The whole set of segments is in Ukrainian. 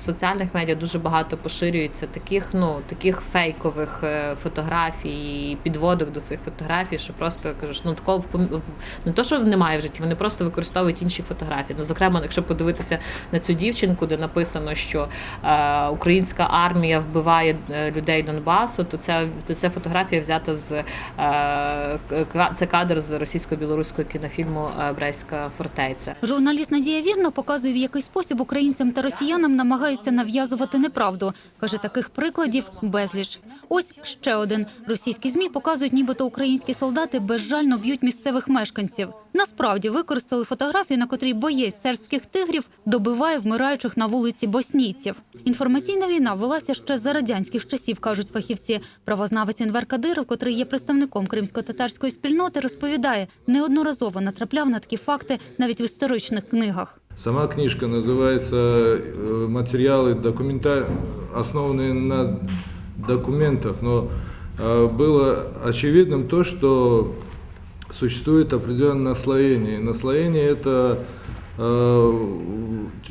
соціальних медіа дуже багато поширюється таких, ну таких фейкових е, фотографій, підводок до цих фотографій, що просто кажу, ну такого не то, що немає в житті, вони просто використовують інші фотографії. Ну, зокрема, якщо подивитися на цю дівчинку, де написано, що е, українська армія вбиває е, людей Донбасу, то ця то ця фотографія взята з е, це кадр з російсько-білоруського кінофільму е, Брестська фортеця. Журналіст Надія Вірна показує, в який спосіб українцям та росіянам намагаються нав'язувати неправду. Каже, таких прикладів безліч. Ось ще один. Російські ЗМІ показують, нібито українські солдати безжально б'ють місцевих мешканців. Насправді використали фотографію, на котрій боєць сербських тигрів добиває вмираючих на вулиці боснійців. Інформаційна війна велася ще за радянських часів, кажуть фахівці. Правознавець Інвер Кадиров, котрий є представником кримсько-татарської спільноти, розповідає, неодноразово натрапляв на такі факти навіть в історичних книгах. Сама книжка называется э, «Материалы документа... основанные на документах», но э, было очевидным то, что существует определенное наслоение. Наслоение это э,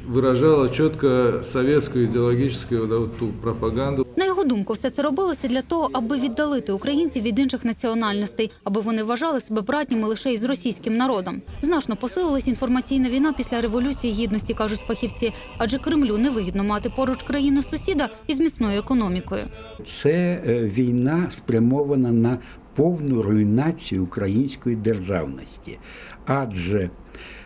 выражало четко советскую идеологическую вот, эту пропаганду. Думку, все це робилося для того, аби віддалити українців від інших національностей, аби вони вважали себе братніми лише із російським народом. Значно посилилась інформаційна війна після революції гідності, кажуть фахівці, адже Кремлю невигідно мати поруч країну сусіда із міцною економікою. Це е, війна спрямована на повну руйнацію української державності, адже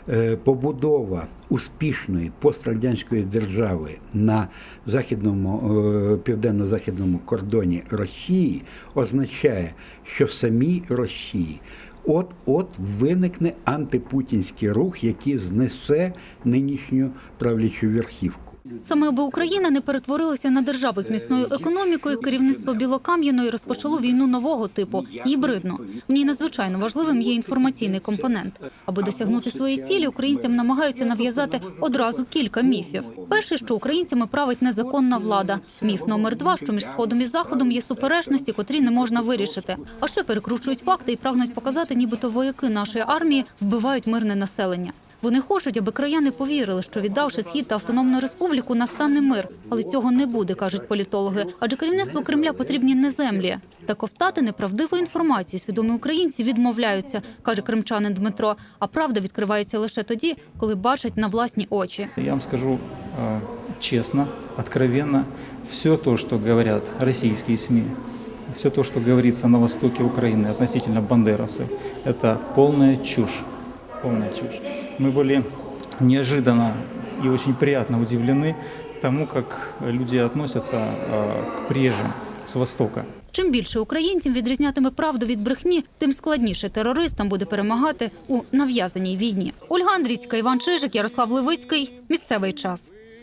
е, побудова успішної пострадянської держави на західному е, південно-західному кордоні Росії означає, що в самій Росії от-от виникне антипутінський рух, який знесе нинішню правлячу верхівку. Саме аби Україна не перетворилася на державу з міцною економікою, керівництво Білокам'яної розпочало війну нового типу гібридну. В ній надзвичайно важливим є інформаційний компонент. Аби досягнути своєї цілі, українцям намагаються нав'язати одразу кілька міфів. Перший, що українцями править незаконна влада. Міф номер два, що між сходом і заходом є суперечності, котрі не можна вирішити. А ще перекручують факти і прагнуть показати, нібито вояки нашої армії вбивають мирне населення. Вони хочуть, аби краяни повірили, що віддавши схід та автономну республіку, настане мир. Але цього не буде, кажуть політологи. Адже керівництву Кремля потрібні не землі. Та ковтати неправдиву інформацію свідомі українці відмовляються, каже кримчанин Дмитро. А правда відкривається лише тоді, коли бачать на власні очі. Я вам скажу э, честно, откровенно, все то, что говорят российские СМИ, все то, что говорится на востоке Украины относительно бандеровцев, это полная чушь. Полная чушь. Мы были неожиданно и очень приятно удивлены тому, как люди относятся э, к приезжим с Востока. Чим більше українців відрізнятиме правду від брехні, тим складніше терористам буде перемагати у нав'язаній війні. Ольга Андрійська, Іван Чижик, Ярослав Левицький. Місцевий час.